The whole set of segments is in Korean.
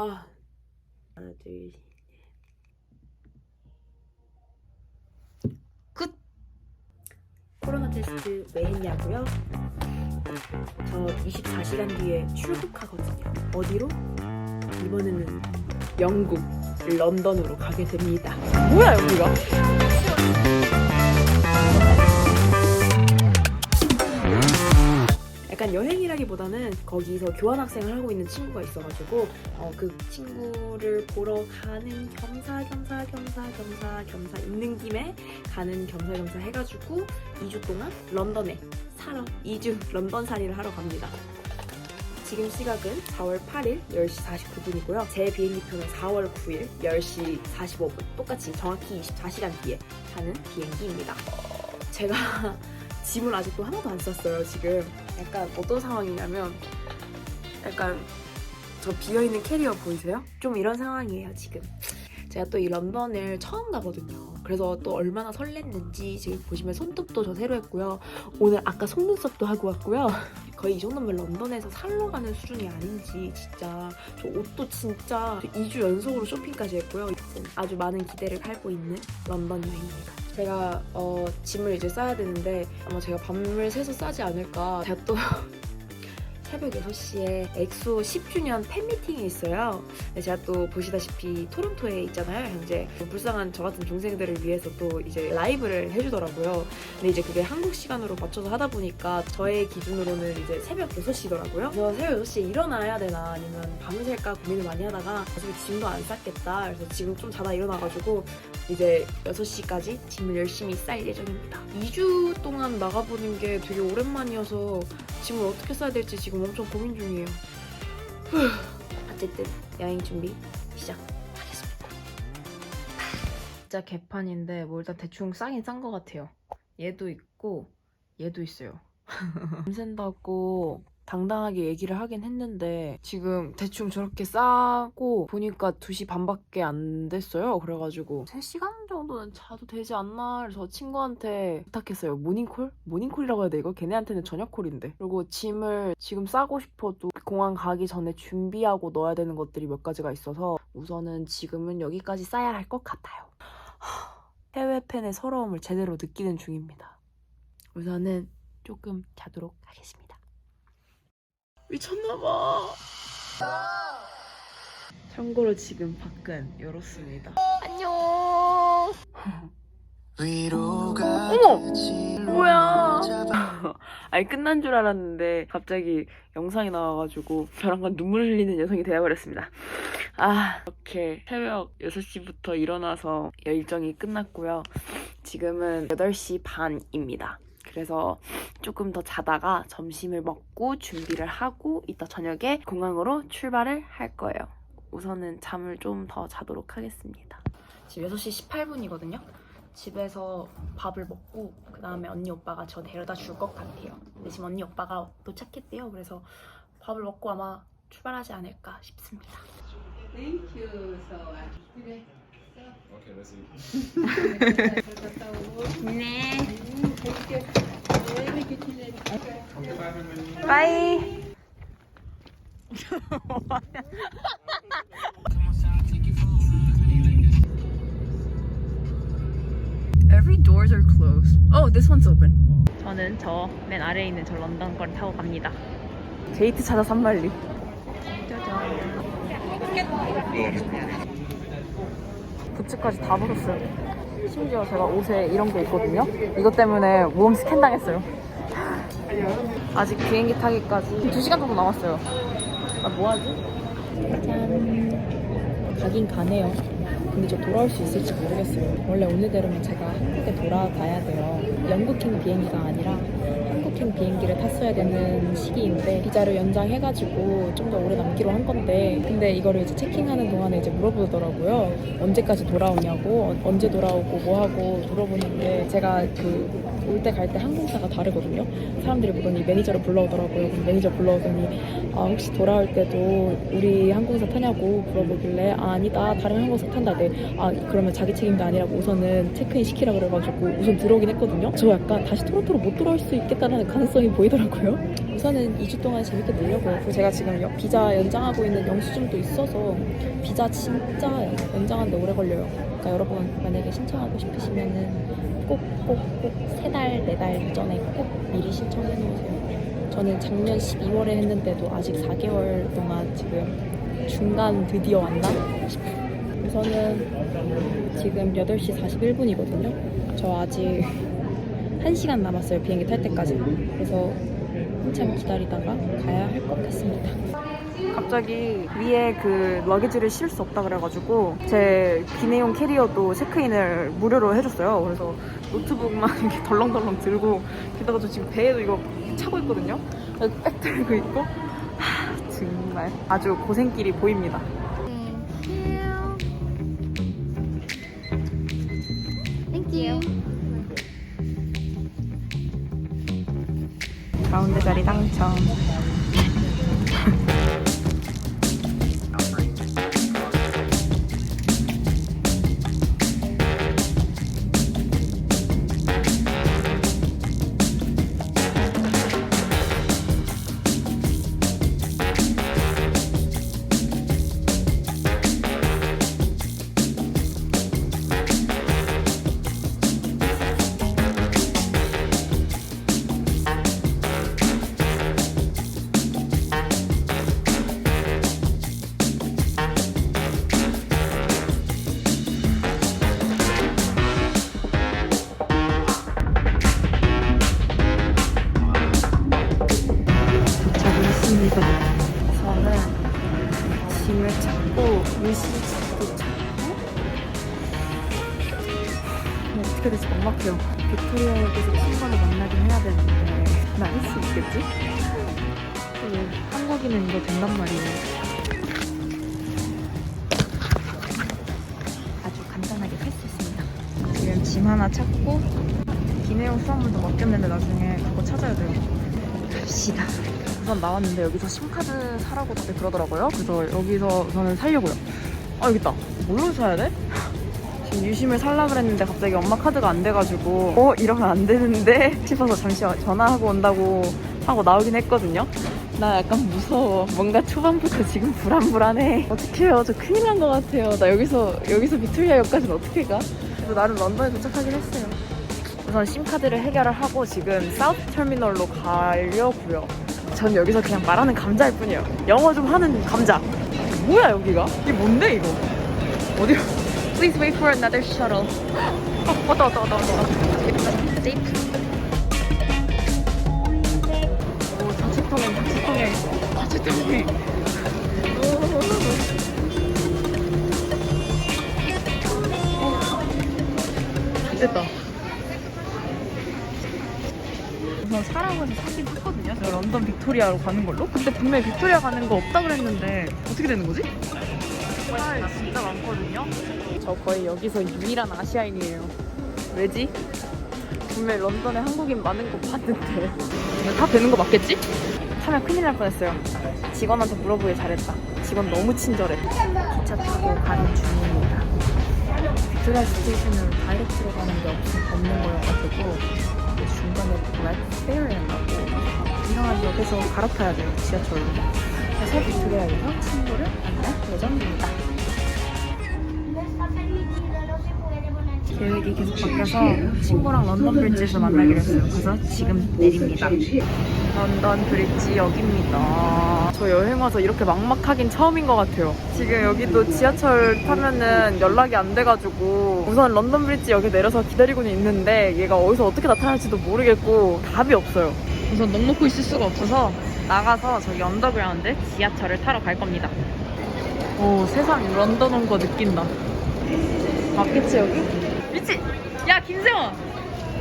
아 하나 둘 셋. 끝. 코로나 테스트 왜 했냐고요? 저 24시간 뒤에 출국하거든요. 어디로? 이번에는 영국 런던으로 가게 됩니다. 뭐야 여기가? 약간 여행이라기보다는 거기서 교환학생을 하고 있는 친구가 있어가지고 어, 그 친구를 보러 가는 겸사겸사 겸사겸사 겸사 있는 김에 가는 겸사겸사 해가지고 2주 동안 런던에 살아 2주 런던 살이를 하러 갑니다. 지금 시각은 4월 8일 10시 49분이고요. 제 비행기표는 4월 9일 10시 45분. 똑같이 정확히 24시간 뒤에 가는 비행기입니다. 제가 짐을 아직도 하나도 안 쌌어요, 지금. 약간 어떤 상황이냐면 약간 저 비어있는 캐리어 보이세요? 좀 이런 상황이에요, 지금. 제가 또 이 런던을 처음 가거든요. 그래서 또 얼마나 설렜는지 지금 보시면 손톱도 저 새로 했고요. 오늘 아까 속눈썹도 하고 왔고요. 거의 이 정도면 런던에서 살러 가는 수준이 아닌지 진짜 저 옷도 진짜 2주 연속으로 쇼핑까지 했고요. 아주 많은 기대를 팔고 있는 런던 여행입니다. 제가 어, 짐을 이제 싸야 되는데 아마 제가 밤을 새서 싸지 않을까. 제가 또 새벽 6시에 엑소 10주년 팬미팅이 있어요. 근데 제가 또 보시다시피 토론토에 있잖아요, 현재. 불쌍한 저 같은 동생들을 위해서 또 이제 라이브를 해주더라고요. 근데 이제 그게 한국 시간으로 맞춰서 하다 보니까 저의 기준으로는 이제 새벽 6시더라고요. 그래서 새벽 6시에 일어나야 되나 아니면 밤을 셀까 고민을 많이 하다가 어차피 짐도 안 쌌겠다. 그래서 지금 좀 자다 일어나가지고 이제 6시까지 짐을 열심히 쌀 예정입니다. 2주 동안 나가보는 게 되게 오랜만이어서 짐을 어떻게 싸야 될지 지금 엄청 고민 중이에요. 후. 어쨌든 여행 준비 시작하겠습니다. 진짜 개판인데 뭐 일단 대충 싸긴 싼 것 같아요. 얘도 있고 얘도 있어요. 짐 센다고 당당하게 얘기를 하긴 했는데 지금 대충 저렇게 싸고 보니까 2시 반밖에 안 됐어요. 그래가지고 3시간 정도는 자도 되지 않나 그래서 친구한테 부탁했어요. 모닝콜? 모닝콜이라고 해야 돼 이거? 걔네한테는 저녁콜인데. 그리고 짐을 지금 싸고 싶어도 공항 가기 전에 준비하고 넣어야 되는 것들이 몇 가지가 있어서 우선은 지금은 여기까지 싸야 할 것 같아요. 해외 팬의 서러움을 제대로 느끼는 중입니다. 우선은 조금 자도록 하겠습니다. 미쳤나봐. 참고로 지금 밖은 이렇습니다. 안녕. 위로가 어머! 뭐야? 아니 끝난 줄 알았는데 갑자기 영상이 나와가지고 저랑간 눈물 흘리는 여성이 되어버렸습니다. 아 이렇게 새벽 6시부터 일어나서 일정이 끝났고요. 지금은 8시 반입니다. 그래서 조금 더 자다가 점심을 먹고 준비를 하고 이따 저녁에 공항으로 출발을 할 거예요. 우선은 잠을 좀 더 자도록 하겠습니다. 지금 6시 18분이거든요. 집에서 밥을 먹고 그 다음에 언니 오빠가 저 데려다 줄 것 같아요. 근데 지금 언니 오빠가 도착했대요. 그래서 밥을 먹고 아마 출발하지 않을까 싶습니다. Thank you. So, uh, Okay, let's see. 네. 바이. Oh. 저는 저 맨 아래에 있는 저 런던 걸 타고 갑니다. 게이트 찾아 산말리. 짜잔. 부츠까지 다 벗었어요. 심지어 제가 옷에 이런 게 있거든요. 이것 때문에 모험 스캔 당했어요. 아직 비행기 타기까지 2시간 정도 남았어요. 아, 뭐 하지? 짠. 가긴 가네요. 근데 저 돌아올 수 있을지 모르겠어요. 원래 오늘대로면 제가 한국에 돌아가야 돼요. 영국행 비행기가 아니라 한국행 비행기를 탔어야 되는 시기인데 비자를 연장해가지고 좀 더 오래 남기로 한 건데 근데 이거를 이제 체킹하는 동안에 이제 물어보더라고요. 언제까지 돌아오냐고 어- 언제 돌아오고 뭐 하고 물어보는데 제가 그 올 때 갈 때 항공사가 다르거든요. 사람들이 보더니 매니저를 불러오더라고요. 그럼 매니저 불러오더니 아, 혹시 돌아올 때도 우리 항공사 타냐고 물어보길래 아, 아니다 다른 항공사 탄다 내 했는데 아 그러면 자기 책임도 아니라고 우선은 체크인 시키라 그래가지고 우선 들어오긴 했거든요. 저 약간 다시 토론토로 못 돌아올 수 있겠다는 가능성이 보이더라고요. 우선은 2주 동안 재밌게. 그리고 제가 지금 여- 비자 연장하고 있는 영수증도 있어서 비자 진짜 연장하는데 오래 걸려요. 그러니까 여러분 만약에 신청하고 싶으시면은 꼭꼭꼭 세 달, 네달 이전에 꼭 미리 신청해 놓으세요. 저는 작년 12월에 했는데도 아직 4개월 동안 지금 중간 드디어 왔나. 우선은 지금 8시 41분이거든요. 저 아직 1시간 남았어요. 비행기 탈 때까지. 그래서 한참 기다리다가 가야 할 것 같습니다. 갑자기 위에 그 러기지를 실을 수 없다 그래가지고 제 기내용 캐리어도 체크인을 무료로 해줬어요. 그래서 노트북만 이렇게 덜렁덜렁 들고 게다가 저 지금 배에도 이거 차고 있거든요. 백 들고 있고 하, 정말 아주 고생길이 보입니다. 가운데 자리 당첨. 짐 하나 찾고 기내용 수화물도 맡겼는데 나중에 그거 찾아야 돼요. 갑시다. 우선 나왔는데 여기서 심카드 사라고 다들 그러더라고요. 그래서 여기서 우선은 살려고요. 아 여기 있다. 뭘로 사야 돼? 지금 유심을 살라 그랬는데 갑자기 엄마 카드가 안 돼가지고 어 이러면 안 되는데 싶어서 잠시 전화하고 온다고 하고 나오긴 했거든요. 나 약간 무서워. 뭔가 초반부터 지금 불안불안해. 어떡해요. 저 큰일 난 것 같아요. 나 여기서 여기서 비토리아 역까지는 어떻게 가? 그래서 나름 런던에 도착하긴 했어요. 우선 심카드를 해결을 하고 지금 사우스 터미널로 가려고요. 전 여기서 그냥 말하는 감자일 뿐이에요. 영어 좀 하는 감자. 뭐야 여기가? 이게 뭔데 이거? 어디로? Please wait for another shuttle. 어, 왔다 왔다 왔다 왔다. 오 자취통행 자취통행 자취통행. 오. 됐다. 우선 사라고 해서 사긴 했거든요. 제가 런던 빅토리아로 가는 걸로. 근데 분명히 빅토리아 가는 거 없다 그랬는데 어떻게 되는 거지? 아 진짜 많거든요. 저 거의 여기서 유일한 아시아인이에요. 왜지? 분명히 런던에 한국인 많은 거 봤는데 이거 다 되는 거 맞겠지? 하면 큰일 날 뻔했어요. 직원한테 물어보길 잘했다. 직원 너무 친절해. 기차 타고 가는 중입니다. 빅토리아 스테이션으로 다이렉트로 가는 게 없, 없는 거여가지고 그 중간에 렉페어였나고 이상한 역에서 갈아타야 돼요 지하철로. 그래서 빅토리아에서 친구를 만날 예정입니다 계획이 계속 바뀌어서 친구랑 런던 브릿지에서 만나기로 했어요. 그래서 지금 내립니다. 런던 브릿지 역입니다. 저 여행 와서 이렇게 막막하긴 처음인 것 같아요. 지금 여기도 지하철 타면은 연락이 안 돼가지고 우선 런던 브릿지 역에 내려서 기다리고는 있는데 얘가 어디서 어떻게 나타날지도 모르겠고 답이 없어요. 우선 넉넉히 있을 수가 없어서 나가서 저기 언더그라운드 지하철을 타러 갈 겁니다. 오 세상 런던 온 거 느낀다. 맞겠지 여기? 미치! 야 김세원!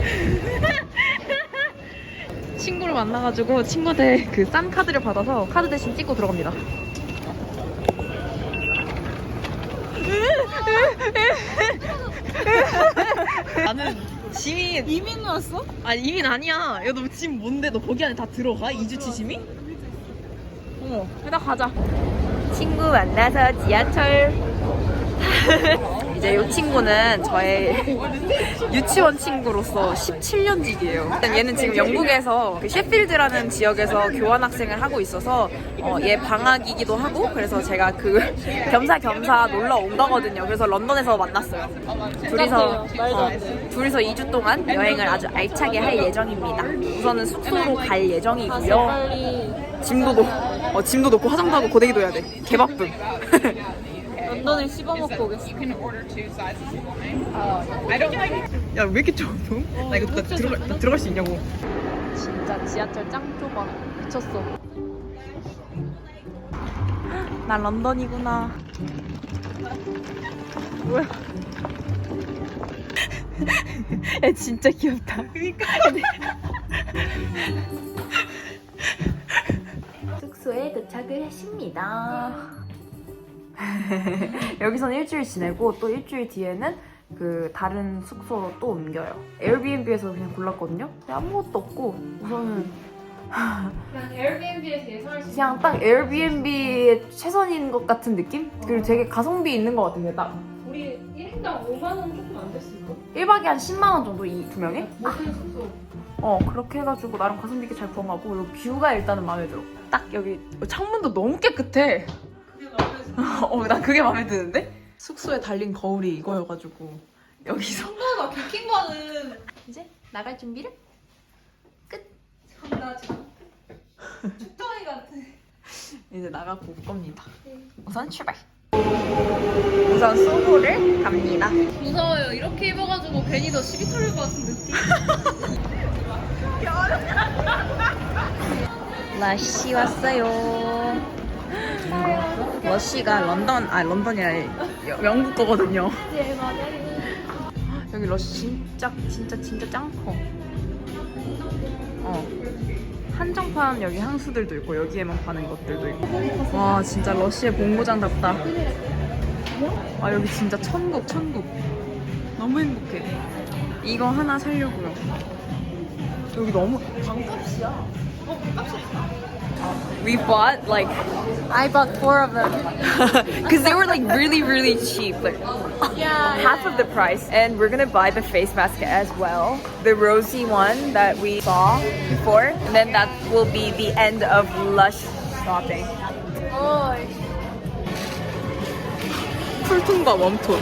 친구를 만나가지고 친구한테 그싼 카드를 받아서 카드 대신 찍고 들어갑니다. 나는 지민 이민 왔어? 아니 이민 아니야. 야너 지금 뭔데? 너 거기 안에 다 들어가? 이주치 지민? 어머, 일단 가자. 친구 만나서 지하철 이제 이 친구는 저의 유치원 친구로서 17년직이에요. 얘는 지금 영국에서 그 셰필드라는 지역에서 교환학생을 하고 있어서 어, 얘 방학이기도 하고 그래서 제가 그 겸사겸사 놀러 온 거거든요. 그래서 런던에서 만났어요. 둘이서 어, 둘이서 2주 동안 여행을 아주 알차게 할 예정입니다. 우선은 숙소로 갈 예정이고요. 짐도 놓, 어, 짐도 놓고 화장도 하고 고데기도 해야 돼. 개바쁨. 런던을 씹어먹고 오겠어. 야 왜 이렇게 좁음? 나 이거 나, 들어가, 나 들어갈 수 있냐고 진짜 지하철 짱 좁아. 미쳤어. 나 런던이구나 뭐야 야 진짜 귀엽다 그니까 숙소에 도착을 했습니다 여기서는 일주일 지내고 또 일주일 뒤에는 그 다른 숙소로 또 옮겨요 에어비앤비에서 그냥 골랐거든요 근데 아무것도 없고 우선은 그냥 에어비앤비에서 예상할 수 그냥 딱 에어비앤비의 최선인 것 같은 느낌? 그리고 되게 가성비 있는 것 같은 게딱 우리 1인당 5만 원 조금 안 됐을까? 1박에 한 10만 원 정도 이 두 명에? 모든 숙소. 어 그렇게 해가지고 나름 가성비 있게 잘 구한 거고 그리고 뷰가 일단은 마음에 들어 딱 여기 창문도 너무 깨끗해 어 난 그게 마음에 드는데? 숙소에 달린 거울이 이거여가지고 여기서 나 비킹바는 이제 나갈 준비를? 나 지금 축정이 같아. 이제 나가고 올 겁니다 우선 출발 우선 소호를 갑니다 무서워요. 이렇게 입어가지고 괜히 더 시비 털릴 것 같은 느낌. 러시 왔어요. 러시가 런던 아 런던이 아니 여- 영국 거거든요. 여기 러시 진짜 진짜 진짜 짱 커. 어. 한정판 여기 향수들도 있고 여기에만 파는 것들도 있고. 와 진짜 러시의 본고장답다. 아 여기 진짜 천국 천국. 너무 행복해. 이거 하나 살려고요. 여기 너무 방값이야. We bought like I bought four of them. because they were like really really cheap, like Yeah. half of the price. And we're gonna buy the face mask as well, the rosy one that we saw before, and then that will be the end of Lush shopping. 어, 쿨톤과 웜톤.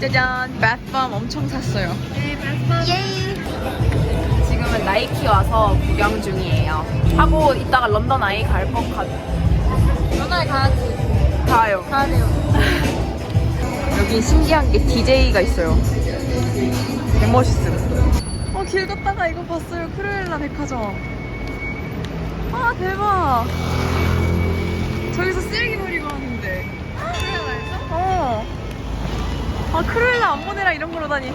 짜잔, 바스밤 엄청 샀어요. 예이. 나이키 와서 구경 중이에요. 하고 이따가 런던 아이 갈것 같. 연말 가야지. 가요. 가야 돼요. 여기 신기한 게 DJ가 있어요. 멋있음. 어, 길 걷다가 이거 봤어요. 크루엘라 백화점. 아, 대박. 저기서 쓰레기 버리고 하는데. 크루엘라에서? 어. 아, 크루엘라 안 보내라 이런 거로 다니.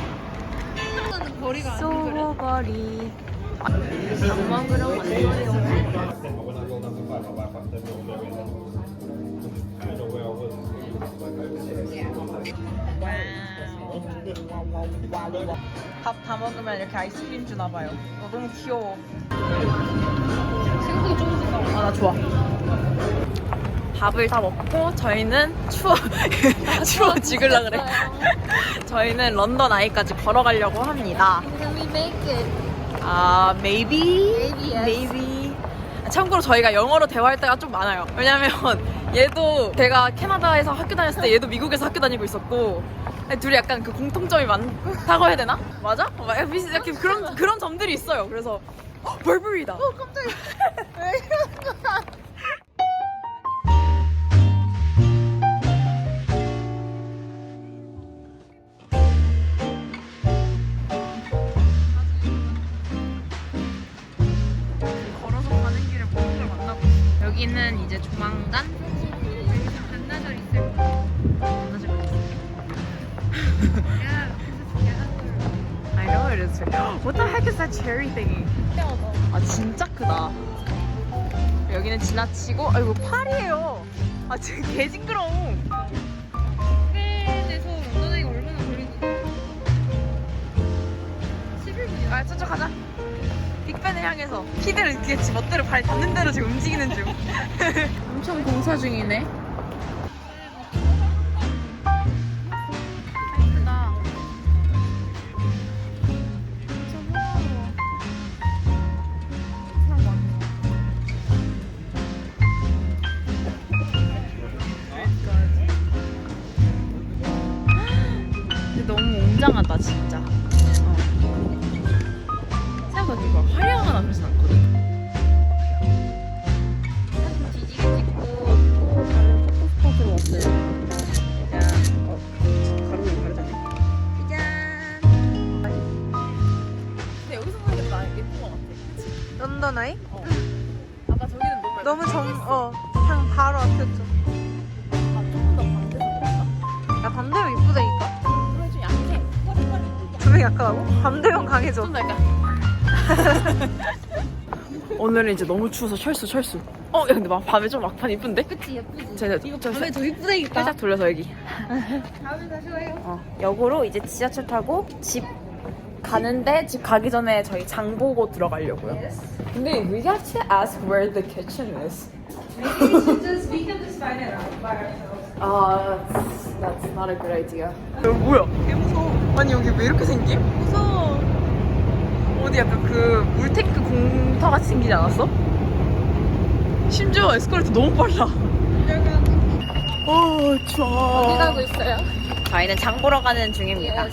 거리 가안 소거리. 밥다 먹으면 이렇게 아이스크림 주나 봐요. 어, 너무 귀여워. 생각이 조금 생각. 아, 나 좋아. 밥을 다 먹고 저희는 추워 추워 죽을라 그래. 저희는 런던 아이까지 걸어가려고 합니다. Can we make it? 아, maybe, Maybe, yes. maybe. 참고로 저희가 영어로 대화할 때가 좀 많아요. 왜냐면 얘도 제가 캐나다에서 학교 다녔을 때 얘도 미국에서 학교 다니고 있었고 둘이 약간 그 공통점이 많다고 해야 되나? 맞아? 어, 막 비슷- 이렇게 그런 그런 점들이 있어요. 그래서 어, 벌블이다. 어, 깜짝이야. 걸어서 여기는 이제 조만간 반나절 있을 거. 만나질 것 같아. I know it is. What the heck is that cherry thingy? 아 진짜 크다. 여기는 지나치고 아이고 팔이에요. 아 지금 개 징그러워. 스페인에서 런던에 얼마나 걸리지? 11분이야. 아 저쪽 가자. 빅벤을 향해서 피드를 이렇게 지 멋대로 발 닿는 대로 지금 움직이는 중. 엄청 공사 중이네. 예쁜 것 같아. 그치? 런던 아이? 어. 아까 저기는 너무 너무 정, 어, 그냥 바로 앞이었죠. 아, 조금 더 반대서 그런가? 야, 밤되면 이쁘다니까? 그래 좀 약해. 조명 약하다고? 밤되면 강해져. 좀더 약간. 오늘은 이제 너무 추워서 철수 철수. 어, 야, 근데 막 밤에 좀 막판 이쁜데? 그치 예쁘지. 제가 이거 밤에 더 이쁘다니까. 살짝 돌려서 여기. 다음에 다시 와요. 어, 역으로 이제 지하철 타고 집 가는데 집 가기 전에 저희 장 보고 들어가려고요. 근데 we have to ask where the kitchen is. Just, we can just find it out by ourselves. 아, that's, that's not a good idea. 여기 뭐야? 개 무서워. 아니 여기 왜 이렇게 생김? 무서워. 어디 약간 그 물탱크 공터 같이 생기지 않았어? 심지어 에스컬레이터 너무 빨라. 어, 추워. 어디 가고 있어요? 저희는 장 보러 가는 중입니다.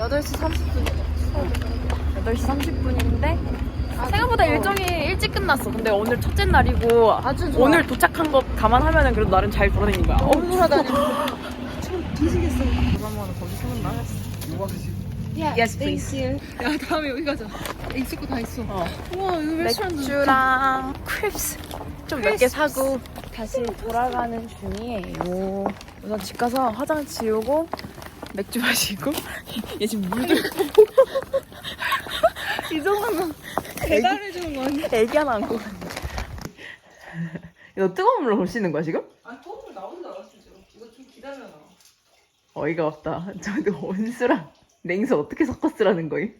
8시 30분이요. 8시 30분인데 생각보다 일정이 일찍 끝났어. 근데 오늘 첫째 날이고 아주 좋아. 오늘 도착한 거 감안하면 그래도 나름 잘 돌아다닌 거야. 어, 돌아다니고. 그러면 거기 서는다. Yes, please. 야 다음에 여기 가자. 있을 거 다 있어. 어. 우와 이거 레스토랑도 맥주랑 크립스 좀 몇 개 사고 다시 돌아가는 중이에요. 우선 집 가서 화장 지우고 맥주 마시고 얘 지금 물들 이 정도면 배달해 주는 거 아니야? 애기 하나 안고 너 뜨거운 물로 걸 씻는 거야 지금? 아, 나오는 줄 알았어, 지금. 이거 좀 기다려라. 어이가 없다. 저도 온수랑 냉수 어떻게 섞어 쓰라는 거임?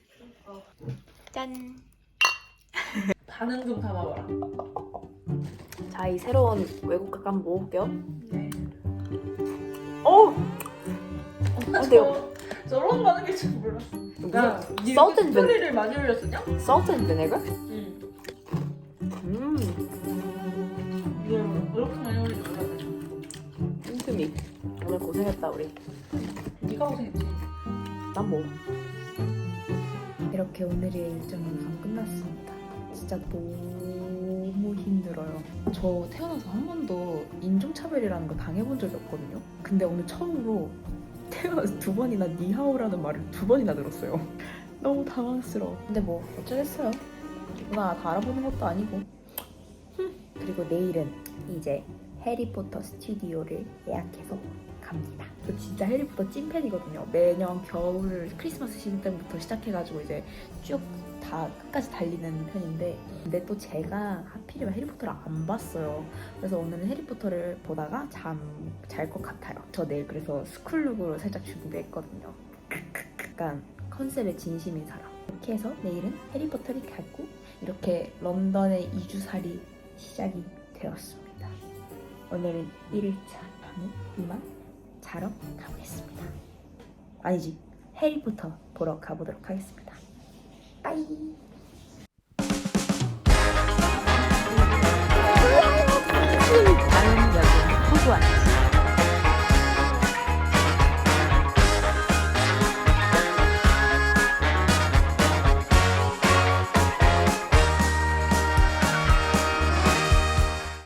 짠. 반응 좀 담아봐라. 자, 이 새로운 외국 각 한번 먹어볼게요. 네. 어우! 근데 저런 거 하는 게좀 몰랐어. 야, 니 salt and vinegar. 스토리를 많이 올렸었냐? salt and vinegar? 응. 음, 이거 그렇게 많이 올리지 몰랐네. 틈틈이. 오늘 고생했다, 우리. 네가 고생했지. 난 뭐. 이렇게 오늘의 일정이 우선 끝났습니다. 진짜 너무 힘들어요. 저 태어나서 한 번도 인종차별이라는 거 당해본 적이 없거든요. 근데 오늘 처음으로 태어나서 두 번이나 니하오라는 말을 두 번이나 들었어요. 너무 당황스러워. 근데 뭐 어쩌겠어요. 누구나 다 알아보는 것도 아니고. 그리고 내일은 이제 해리포터 스튜디오를 예약해서 갑니다. 저 진짜 해리포터 찐팬이거든요. 매년 겨울 크리스마스 시즌 때부터 시작해가지고 이제 쭉 다 끝까지 달리는 편인데 근데 또 제가 하필이면 해리포터를 안 봤어요. 그래서 오늘은 해리포터를 보다가 잠 잘 것 같아요. 저 내일 그래서 스쿨룩으로 살짝 준비했거든요. 약간 컨셉의 진심인 사람. 이렇게 해서 내일은 해리포터를 가고 이렇게 런던의 2주살이 시작이 되었습니다. 오늘은 1일차 밤은 이만 자러 가보겠습니다. 아니지, 해리포터 보러 가보도록 하겠습니다. 빠이! 나는 여기 호구한